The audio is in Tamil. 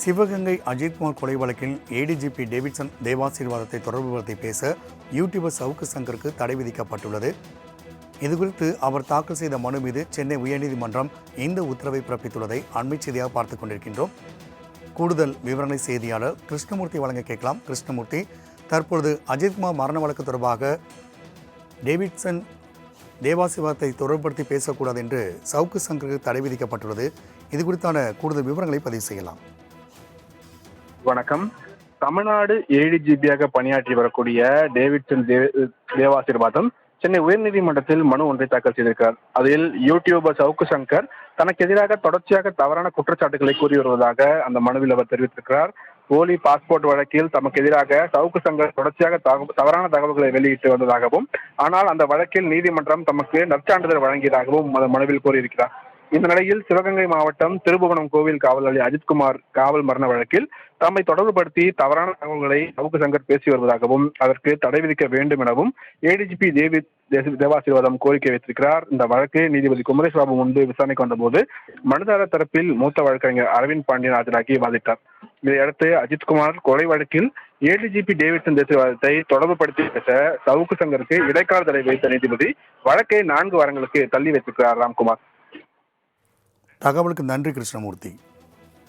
சிவகங்கை அஜித்குமார் கொலை வழக்கில் ஏடிஜிபி டேவிட்சன் தேவாசீர்வாதத்தை தொடர்புபடுத்தி பேச யூடியூபர் சவுக்கு சங்கருக்கு தடை விதிக்கப்பட்டுள்ளது. இதுகுறித்து அவர் தாக்கல் செய்த மனு மீது சென்னை உயர்நீதிமன்றம் இந்த உத்தரவை பிறப்பித்துள்ளதை அண்மை செய்தியாக பார்த்துக் கொண்டிருக்கின்றோம். கூடுதல் விவரணை செய்தியாளர் கிருஷ்ணமூர்த்தி வழங்க கேட்கலாம். கிருஷ்ணமூர்த்தி தற்பொழுது அஜித்குமார் மரண வழக்கு தொடர்பாக டேவிட்சன் தேவாசிர்வாதத்தை தொடர்படுத்தி பேசக்கூடாது என்று சவுக்கு சங்கருக்கு தடை விதிக்கப்பட்டுள்ளது. இது குறித்தான கூடுதல் விவரங்களை பதிவு செய்யலாம். வணக்கம். தமிழ்நாடு ஏடிஜிபியாக பணியாற்றி வரக்கூடிய டேவிட்சன் தேவாசிர்வாதம் தேவாசீர்வாதம் சென்னை உயர்நீதிமன்றத்தில் மனு ஒன்றை தாக்கல் செய்திருக்கார் அதில் யூடியூபர் சவுக்கு சங்கர் தனக்கு எதிராக தொடர்ச்சியாக தவறான குற்றச்சாட்டுகளை கூறி வருவதாக அந்த மனுவில் அவர் தெரிவித்திருக்கிறார். போலி பாஸ்போர்ட் வழக்கில் தமக்கு எதிராக சவுக்கு சங்கர் தொடர்ச்சியாக தவறான தகவல்களை வெளியிட்டு வந்ததாகவும் ஆனால் அந்த வழக்கில் நீதிமன்றம் தமக்கு நற்சான்றிதழ் வழங்கியதாகவும் அந்த மனுவில் கூறியிருக்கிறார். இந்த நிலையில் சிவகங்கை மாவட்டம் திருபுவனம் கோவில் காவலாளி அஜித்குமார் காவல் மரண வழக்கில் தம்மை தொடர்புபடுத்தி தவறான தகவல்களை சவுக்கு சங்கர் பேசி வருவதாகவும் அதற்கு தடை விதிக்க வேண்டும் எனவும் ஏடிஜிபி தேவி தேவாசீர்வாதம் கோரிக்கை வைத்திருக்கிறார். இந்த வழக்கு நீதிபதி குமரேஷ் பாபு முன்பு விசாரணைக்கு வந்தபோது மனுதார தரப்பில் மூத்த வழக்கறிஞர் அரவிந்த் பாண்டியன் ஆஜராகி வாதிட்டார். இதையடுத்து அஜித்குமார் கொலை வழக்கில் ஏடிஜிபி டேவிட்சன் தேசியவாதத்தை தொடர்புபடுத்தி பேச சவுக்கு சங்கருக்கு இடைக்கால தடை வைத்த நீதிபதி வழக்கை நான்கு வாரங்களுக்கு தள்ளி வைத்திருக்கிறார் ராம்குமார். தகவலுக்கு நன்றி கிருஷ்ணமூர்த்தி.